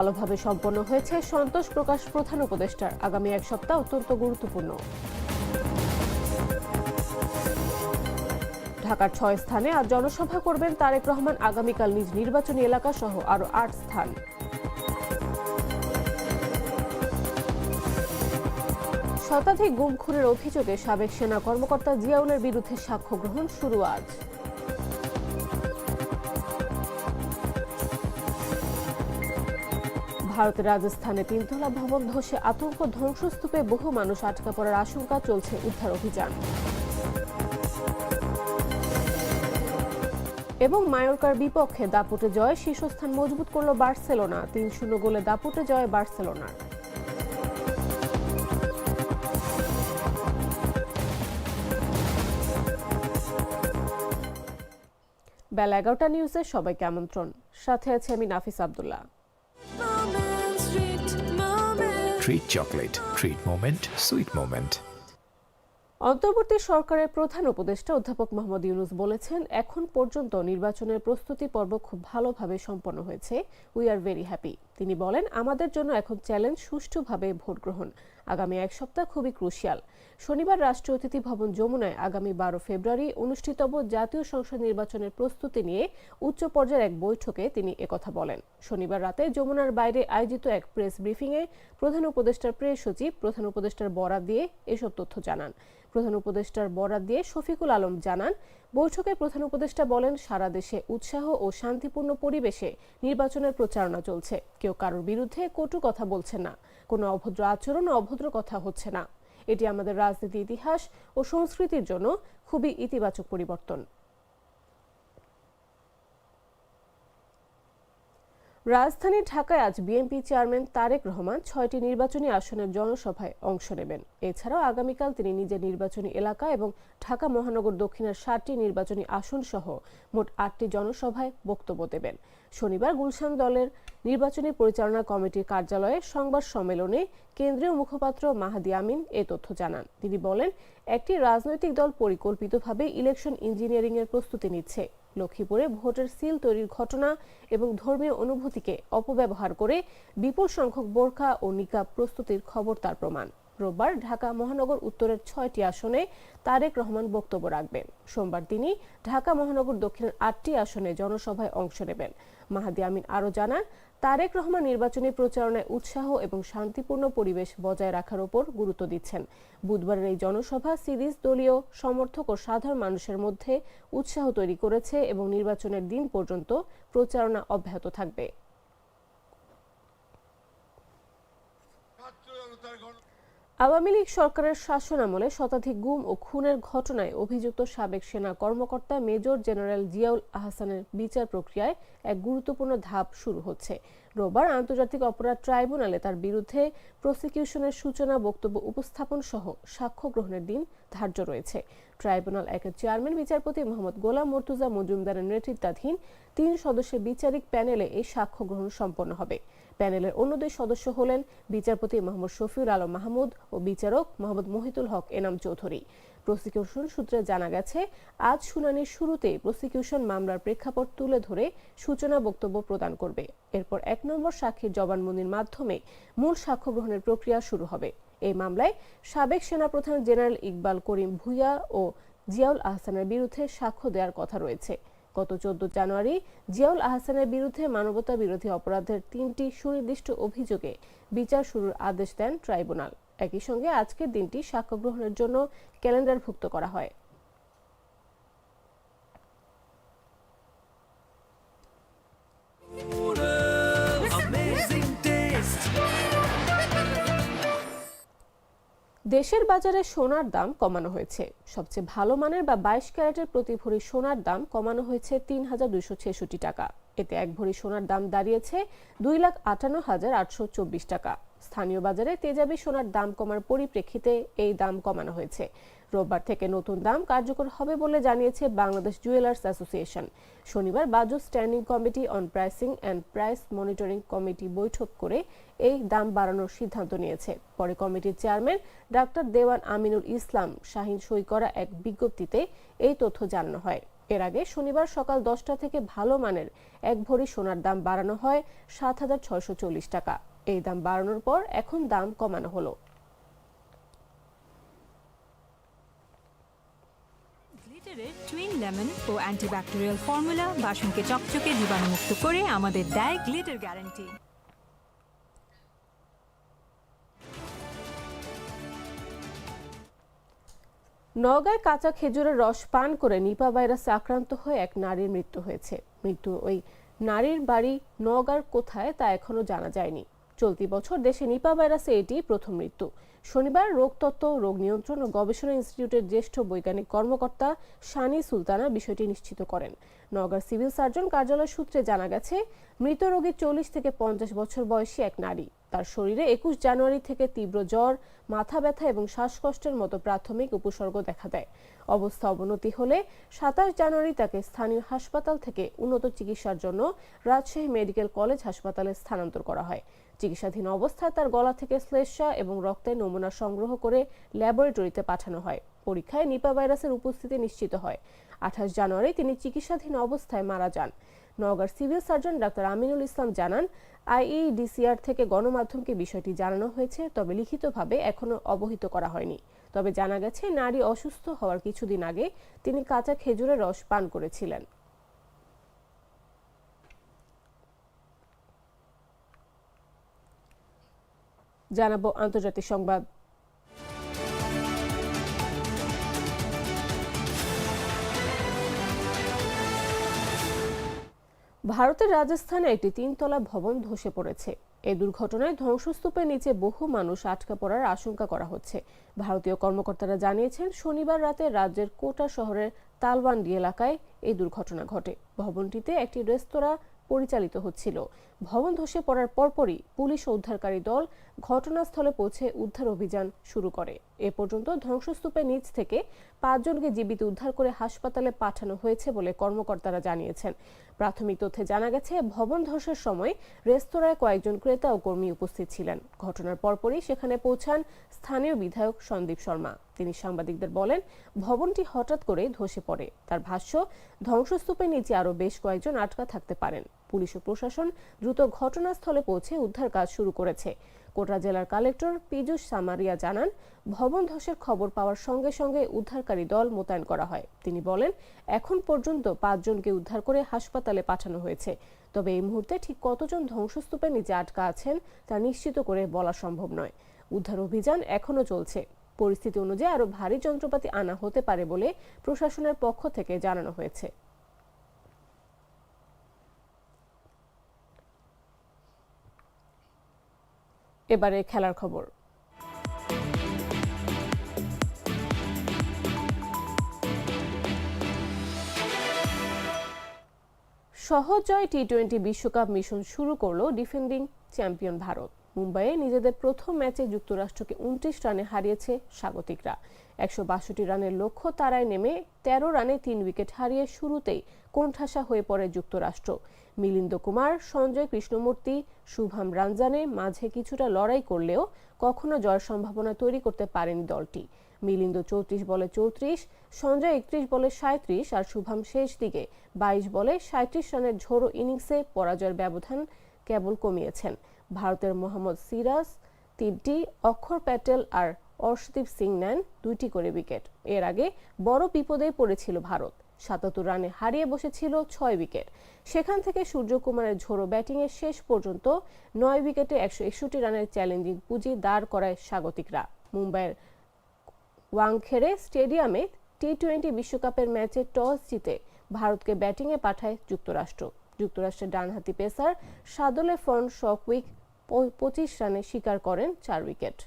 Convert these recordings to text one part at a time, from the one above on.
ভালোভাবে সম্পন্ন হয়েছে সন্তোষ প্রকাশ প্রধান উপদেষ্টার। আগামী এক সপ্তাহ অত্যন্ত গুরুত্বপূর্ণ। ঢাকার ছয় স্থানে আজ জনসভা করবেন তারেক রহমান। আগামীকাল নিজ নির্বাচনী এলাকা সহ আরও আট স্থান। শতাধিক গুম খুনের অভিযোগে সাবেক সেনা কর্মকর্তা জিয়াউলের বিরুদ্ধে সাক্ষ্য গ্রহণ শুরু আজ। ভারতের রাজস্থানে তিনতলা ভবন ধসে আতঙ্ক ধ্বংসস্তূপে বহু মানুষ আটকা পড়ার আশঙ্কা চলছে উদ্ধার অভিযান। এবং মায়োরকার বিপক্ষে দাপুটে জয় শীর্ষস্থান মজবুত করল বার্সেলোনা। তিন শূন্য গোলে দাপুটে জয় বার্সেলোনার বেলা এগারোটা নিউজে সবাইকে আমন্ত্রণ। সাথে আছে আমি Nafis Abdullah. Treat chocolate treat moment sweet moment অন্তর্বর্তী সরকারের প্রধান উপদেষ্টা অধ্যাপক মোহাম্মদ ইউনুস বলেছেন, এখন পর্যন্ত নির্বাচনের প্রস্তুতি পর্ব খুব ভালোভাবে সম্পন্ন হয়েছে। উই আর ভেরি হ্যাপি তিনি বলেন, আমাদের জন্য এখন চ্যালেঞ্জ সুষ্ঠুভাবে ভোট গ্রহণ আগামী এক সপ্তাহ খুবই ক্রুশিয়াল। শনিবার রাষ্ট্রীয় অতিথি ভবন যমুনায় আগামী বারো ফেব্রুয়ারি অনুষ্ঠিতব্য জাতীয় সংসদ নির্বাচনের প্রস্তুতি নিয়ে উচ্চ পর্যায়ের এক বৈঠকে তিনি একথা বলেন। শনিবার রাতে যমুনার বাইরে আয়োজিত এক প্রেস ব্রিফিংয়ে প্রধান উপদেষ্টার প্রেস সচিব, প্রধান উপদেষ্টার বরাত দিয়ে এসব তথ্য জানান। প্রধান উপদেষ্টার বরাত দিয়ে শফিকুল আলম জানান বৈঠকে প্রধান উপদেষ্টা বলেন, সারা দেশে উৎসাহ ও শান্তিপূর্ণ পরিবেশে নির্বাচনের প্রচারণা চলছে। কেউ কারোর বিরুদ্ধে কটু কথা বলছে না, কোনো অভদ্র আচরণ অভদ্র কথা হচ্ছে না। এটি আমাদের রাজনীতি ইতিহাস ও সংস্কৃতির জন্য খুবই ইতিবাচক পরিবর্তন। রাজধানী ঢাকায় আজ বিএনপি চেয়ারম্যান তারেক রহমান ছয়টি নির্বাচনী আসনের জনসভায় অংশ নেবেন। এছাড়াও আগামীকাল তিনি নিজের নির্বাচনী এলাকা এবং ঢাকা মহানগর দক্ষিণের ষাটটি নির্বাচনী আসন সহ মোট আটটি জনসভায় বক্তব্য দেবেন। শনিবার গুলশান দলের নির্বাচনী পরিচালনা কমিটির কার্যালয়ে সংবাদ সম্মেলনে কেন্দ্রীয় মুখপাত্র মাহাদি আমিন এ তথ্য জানান। তিনি বলেন, একটি রাজনৈতিক দল পরিকল্পিতভাবে ইলেকশন ইঞ্জিনিয়ারিং এর প্রস্তুতি নিচ্ছে। লক্ষ্মীপুরে ভোটের সিল তৈরির ঘটনা এবং ধর্মীয় অনুভূতিকে অপব্যবহার করে বিপুল সংখ্যক বোরখা ও নিকাব প্রস্তুতির খবর তার প্রমাণ। রোববার ঢাকা মহানগর উত্তরের ছয়টি আসনে তারেক রহমান বক্তব্য রাখবেন। সোমবার তিনি ঢাকা মহানগর দক্ষিণের আটটি আসনে জনসভায় অংশ নেবেন। মাহাদি আমিন আরও জানান, তারেক রহমান নির্বাচনী প্রচারণায় উৎসাহ এবং শান্তিপূর্ণ পরিবেশ বজায় রাখার ওপর গুরুত্ব দিচ্ছেন। বুধবারের এই জনসভা সিরিজ দলীয় সমর্থক ও সাধারণ মানুষের মধ্যে উৎসাহ তৈরি করেছে এবং নির্বাচনের দিন পর্যন্ত প্রচারণা অব্যাহত থাকবে। আওয়ামী লীগ সরকারের শাসনামলে শতাধিক গুম ও খুনের ঘটনায় অভিযুক্ত সাবেক সেনা কর্মকর্তা মেজর জেনারেল জিয়াউল আহসানের বিচার প্রক্রিয়ায় এক গুরুত্বপূর্ণ ধাপ শুরু হচ্ছে। রোববার আন্তর্জাতিক অপরাধ ট্রাইব্যুনালে তার বিরুদ্ধে প্রসিকিউশনের সূচনা, বক্তব্য উপস্থাপন সহ সাক্ষ্য গ্রহণের দিন ধার্য রয়েছে। ট্রাইব্যুনাল একের চেয়ারম্যান, বিচারপতি মোহাম্মদ গোলাম মর্তুজা মজুমদারের নেতৃত্বাধীন তিন সদস্যের বিচারিক প্যানেলে এই সাক্ষ্য গ্রহণ সম্পন্ন হবে। প্যানেলের অন্য দুই সদস্য হলেন বিচারপতি মোহাম্মদ শফিউল আলম মাহমুদ ও বিচারক মোহাম্মদ মহিতুল হক এনাম চৌধুরী। প্রসিকিউশন সূত্রে জানা গেছে, আজ শুনানির শুরুতে প্রসিকিউশন মামলার প্রেক্ষাপট তুলে ধরে সূচনা বক্তব্য প্রদান করবে। এরপর এক নম্বর সাক্ষীর জবানবন্দির মাধ্যমে মূল সাক্ষ্য গ্রহণের প্রক্রিয়া শুরু হবে। এই মামলায় সাবেক সেনাপ্রধান জেনারেল ইকবাল করিম ভুইয়া ও জিয়াউল আহসানের বিরুদ্ধে সাক্ষ্য দেওয়ার কথা রয়েছে। গত চোদ্দ জানুয়ারি জিয়াউল আহসানের বিরুদ্ধে মানবতা বিরোধী অপরাধের তিনটি সুনির্দিষ্ট অভিযোগে বিচার শুরুর আদেশ দেন ট্রাইব্যুনাল। একই সঙ্গে আজকের দিনটি সাক্ষ্য গ্রহণের জন্য ক্যালেন্ডারভুক্ত করা হয়। দেশের বাজারে সোনার দাম কমানো হয়েছে। সবচেয়ে ভালো মানের বা বাইশ ক্যারেটের প্রতি ভরি সোনার দাম কমানো হয়েছে তিন হাজার দুইশো ছেষট্টি টাকা। এতে এক ভরি সোনার দাম দাঁড়িয়েছে দুই লাখ আটান্ন হাজার আটশো চব্বিশ টাকা। স্থানীয় বাজারে তেজাবি সোনার দাম কমার পরিপ্রেক্ষিতে এই দাম কমানো হয়েছে। রোববার থেকে নতুন দাম কার্যকর হবে বলে জানিয়েছে বাংলাদেশ জুয়েলার্স অ্যাসোসিয়েশন। শনিবার BAJUS standing committee on pricing and price monitoring committee বৈঠক করে এই দাম বাড়ানোর সিদ্ধান্ত নিয়েছে। পরে কমিটির চেয়ারম্যান ডাক্তার দেওয়ান আমিনুল ইসলাম শাহিন সই করা এক বিজ্ঞপ্তিতে এই তথ্য জানানো হয়। এর আগে শনিবার সকাল দশটা থেকে ভালো মানের এক ভরি সোনার দাম বাড়ানো হয় সাত হাজার ছয়শো চল্লিশ টাকা। এই দাম বাড়ানোর পর এখন দাম কমানো হলো। গ্লিটারের টুইন লেমন ও অ্যান্টিব্যাকটেরিয়াল ফর্মুলা বাসনকে চকচকে জীবাণুমুক্ত করে আমাদের দেয় গ্লিটার গ্যারান্টি নওগাঁয় কাঁচা খেজুরের রস পান করে নিপা ভাইরাসে আক্রান্ত হয়ে এক নারীর মৃত্যু হয়েছে। মৃত্যু ওই নারীর বাড়ি নওগাঁর কোথায় তা এখনও জানা যায়নি। চলতি বছর দেশে নিপা ভাইরাসে এটি প্রথম মৃত্যু। শনিবার রোগতত্ত্ব রোগ নিয়ন্ত্রণ ও গবেষণা ইনস্টিটিউটের জ্যেষ্ঠ বৈজ্ঞানিক কর্মকর্তা শানি সুলতানা বিষয়টি নিশ্চিত করেন। নওগাঁর সিভিল সার্জন কার্যালয় সূত্রে জানা গেছে, মৃত রোগী চল্লিশ থেকে পঞ্চাশ বছর বয়সী এক নারী। তার শরীরে একুশ জানুয়ারি থেকে তীব্র জ্বর, মাথা ব্যথা এবং শ্বাসকষ্টের মতো প্রাথমিক উপসর্গ দেখা দেয়। অবস্থা অবনতি হলে সাতাশ জানুয়ারি তাকে স্থানীয় হাসপাতাল থেকে উন্নত চিকিৎসার জন্য রাজশাহী মেডিকেল কলেজ হাসপাতালে স্থানান্তর করা হয়। চিকিৎসাধীন অবস্থায় তার গলা থেকে শ্লেষ্মা এবং রক্তের নমুনা সংগ্রহ করে ল্যাবরেটরিতে পাঠানো হয়। পরীক্ষায় নিপা ভাইরাসের উপস্থিতি নিশ্চিত হয়। আঠাশ জানুয়ারি তিনি চিকিৎসাধীন অবস্থায় মারা যান। নওগাঁর civil surgeon doctor Aminul Islam জানান, আইইডিসিআর থেকে গণমাধ্যমকে বিষয়টি জানানো হয়েছে, তবে লিখিতভাবে এখনও অবহিত করা হয়নি। তবে জানা গেছে, নারী অসুস্থ হওয়ার কিছুদিন আগে তিনি কাঁচা খেজুরের রস পান করেছিলেন। জানাব আন্তর্জাতিক সংবাদ। ভারতের রাজস্থানে একটি তিনতলা ভবন ধসে পড়েছে। এই দুর্ঘটনায় ধ্বংসস্তূপের নিচে বহু মানুষ আটকা পড়ার আশঙ্কা করা হচ্ছে। ভারতীয় কর্মকর্তারা জানিয়েছেন, শনিবার রাতে রাজ্যের কোটা শহরের তালবান্ডি এলাকায় এই দুর্ঘটনা ঘটে। ভবনটিতে একটি রেস্তোরাঁ পরিচালিত হচ্ছিল। ভবন ধসে পড়ার পরপরই পুলিশ ও উদ্ধারকারী দল ঘটনাস্থলে পৌঁছে উদ্ধার অভিযান শুরু করে। এ পর্যন্ত ধ্বংসস্তূপের নিচ থেকে পাঁচজনকে জীবিত উদ্ধার করে হাসপাতালে পাঠানো হয়েছে বলে কর্মকর্তারা জানিয়েছেন। প্রাথমিক তথ্যে জানা গেছে, ভবন ধসের সময় রেস্তোরাঁয় কয়েকজন ক্রেতা ও কর্মী উপস্থিত ছিলেন। ঘটনার পরপরই সেখানে পৌঁছান স্থানীয় বিধায়ক সন্দীপ শর্মা। তিনি সাংবাদিকদের বলেন, ভবনটি হঠাৎ করে ধসে পড়ে। তার ভাষ্য, ধ্বংসস্তূপের নিচে আরও বেশ কয়েকজন আটকা থাকতে পারেন। পুলিশ ও প্রশাসন দ্রুত ঘটনাস্থলে পৌঁছে উদ্ধার কাজ শুরু করেছে। কোটা জেলার কালেক্টর পীযুষ সামারিয়া জানান, ভবন ধসের খবর পাওয়ার সঙ্গে সঙ্গে উদ্ধারকারী দল মোতায়েন করা হয়। তিনি বলেন, এখন পর্যন্ত পাঁচজনকে উদ্ধার করে হাসপাতালে পাঠানো হয়েছে। তবে এই মুহূর্তে ঠিক কতজন ধ্বংসস্তূপে নিচে আটকা আছেন তা নিশ্চিত করে বলা সম্ভব নয়। উদ্ধার অভিযান এখনও চলছে। পরিস্থিতি অনুযায়ী আরও ভারী যন্ত্রপাতি আনা হতে পারে বলে প্রশাসনের পক্ষ থেকে জানানো হয়েছে। এবারে খেলার খবর। সহজ জয় টি টোয়েন্টি বিশ্বকাপ মিশন শুরু করল ডিফেন্ডিং চ্যাম্পিয়ন ভারত। মুম্বাইয়ে নিজেদের প্রথম ম্যাচে যুক্তরাষ্ট্রকে উনত্রিশ রানে হারিয়েছে স্বাগতিকরা। একশো বাষট্টি রানের লক্ষ্য তারায় নেমে তেরো রানে তিন উইকেট হারিয়ে শুরুতেই কোণঠাসা হয়ে পড়ে যুক্তরাষ্ট্র। মিলিন্দ কুমার, সঞ্জয় কৃষ্ণমূর্তি, শুভাম রানজানে মাঝে কিছুটা লড়াই করলেও কখনো জয়ের সম্ভাবনা তৈরি করতে পারেনি দলটি। মিলিন্দ চৌত্রিশ বলে চৌত্রিশ, সঞ্জয় একত্রিশ বলে সাঁত্রিশ আর শুভাম শেষ দিকে বাইশ বলে সাঁত্রিশ রানের ঝোড়ো ইনিংসে পরাজয়ের ব্যবধান কেবল কমিয়েছেন। ভারতের মোহাম্মদ সিরাজ, তিনটি, অক্ষর প্যাটেল আর অর্শদীপ সিং নেন দুইটি করে উইকেট। এর আগে বড় বিপদে পড়েছিল ভারত। সাতাত্তর রানে হারিয়ে বসেছিল ছয় উইকেট। সেখান থেকে সূর্যকুমারের ঝোড়ো ব্যাটিংয়ে শেষ পর্যন্ত নয় উইকেটে একশো একষট্টি রানের চ্যালেঞ্জিং পুঁজি দাঁড় করায় স্বাগতিকরা। মুম্বাইয়ের ওয়াংখেড়ে স্টেডিয়ামে টি টোয়েন্টি বিশ্বকাপের ম্যাচে টস জিতে ভারতকে ব্যাটিংয়ে পাঠায় যুক্তরাষ্ট্র। যুক্তরাষ্ট্রের ডানহাতি পেসার সাদলে ফন শকউইক পঁচিশ রানে শিকার করেন চার উইকেট।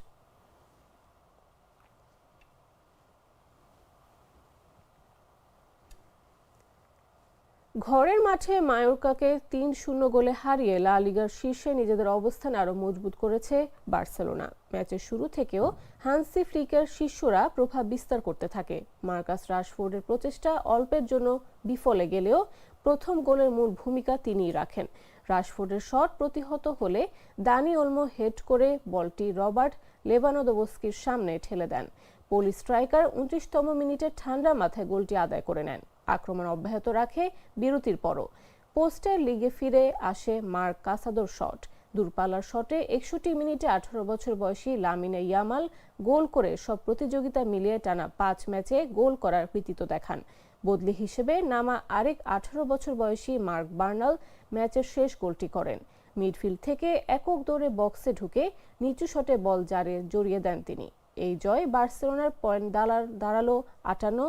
ঘরের মাঠে মায়োরকাকে তিন শূন্য গোলে হারিয়ে লা লিগার শীর্ষে নিজেদের অবস্থান আরও মজবুত করেছে বার্সেলোনা। ম্যাচের শুরু থেকেও হান্সি ফ্লিকের শিষ্যরা প্রভাব বিস্তার করতে থাকে। মার্কাস রাশফোর্ডের প্রচেষ্টা অল্পের জন্য বিফলে গেলেও প্রথম গোলের মূল ভূমিকা তিনিই রাখেন। রাশফোর্ডের শট প্রতিহত হলে দানি ওলমো হেড করে বলটি রবার্ট লেভানোদোবস্কির সামনে ঠেলে দেন। পোলি স্ট্রাইকার উনত্রিশতম মিনিটে ঠান্ডা মাথায় গোলটি আদায় করে নেন। আক্রমণ অব্যাহত রাখে বিরতির পরও। পোস্টার লিগে ফিরে আসে মার্ক কাসাদোর শট। দূরপাল্লার শটে একষট্টি মিনিটে আঠারো বছর বয়সী লামিনে ইয়ামাল গোল করে সব প্রতিযোগিতা মিলিয়ে টানা পাঁচ ম্যাচে গোল করার কৃতিত্ব দেখান। বদলি হিসেবে নামা আরেক আঠারো বছর বয়সী মার্ক বার্নাল ম্যাচের শেষ গোলটি করেন। মিডফিল্ড থেকে একক দৌড়ে বক্সে ঢুকে নিচু শটে বল জারে জড়িয়ে দেন তিনি। এই জয় বার্সেলোনার পয়েন্ট দালার দাঁড়াল আটান্ন,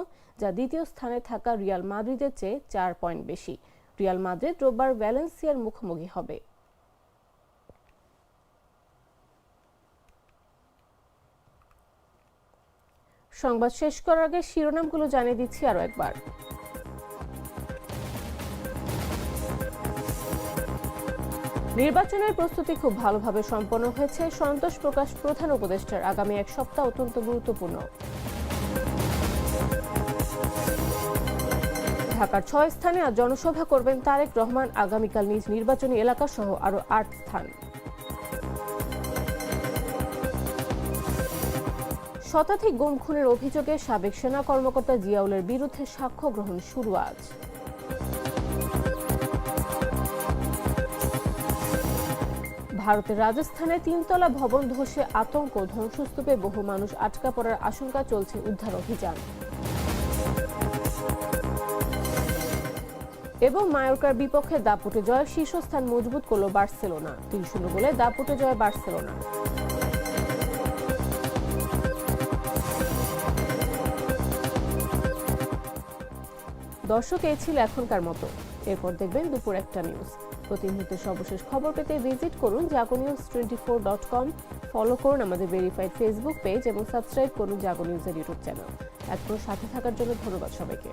যা দ্বিতীয় স্থানে থাকা রিয়াল মাদ্রিদের চেয়ে চার পয়েন্ট বেশি। রিয়াল মাদ্রিদ রোববার ভ্যালেন্সিয়ার মুখোমুখি হবে। সংবাদ শেষ করার আগে শিরোনামগুলো জানিয়ে দিচ্ছি আরও একবার। নির্বাচনের প্রস্তুতি খুব ভালোভাবে সম্পন্ন হয়েছে, সন্তোষ প্রকাশ প্রধান উপদেষ্টার আগামী এক সপ্তাহ অত্যন্ত গুরুত্বপূর্ণ। ঢাকার ছয় স্থানে আজ জনসভা করবেন তারেক রহমান, আগামীকাল নিজ নির্বাচনী এলাকা সহ আরও আট স্থান। শতাধিক গুম খুনের অভিযোগে সাবেক সেনা কর্মকর্তা জিয়াউলের বিরুদ্ধে সাক্ষ্য গ্রহণ শুরু আজ। ভারতের রাজস্থানে তিনতলা ভবন ধসে আতঙ্ক, ধ্বংসস্তূপে বহু মানুষ আটকা পড়ার আশঙ্কা চলছে উদ্ধার অভিযান। এবং মায়োরকার বিপক্ষে দাপুটে জয় শীর্ষস্থান মজবুত করল বার্সেলোনা, তিন শূন্য গোলে দাপুটে জয় বার্সেলোনা। দর্শক এই ছিল এখনকার মতো। এরপর দেখবেন দুপুর একটা নিউজ প্রতি মুহূর্তে সর্বশেষ খবর পেতে ভিজিট করুন Jago news twenty four dot com follow করুন আমাদের ভেরিফাইড ফেসবুক পেজ এবং সাবস্ক্রাইব করুন জাগো নিউজের ইউটিউব চ্যানেল এতক্ষণ সাথে থাকার জন্য ধন্যবাদ সবাইকে।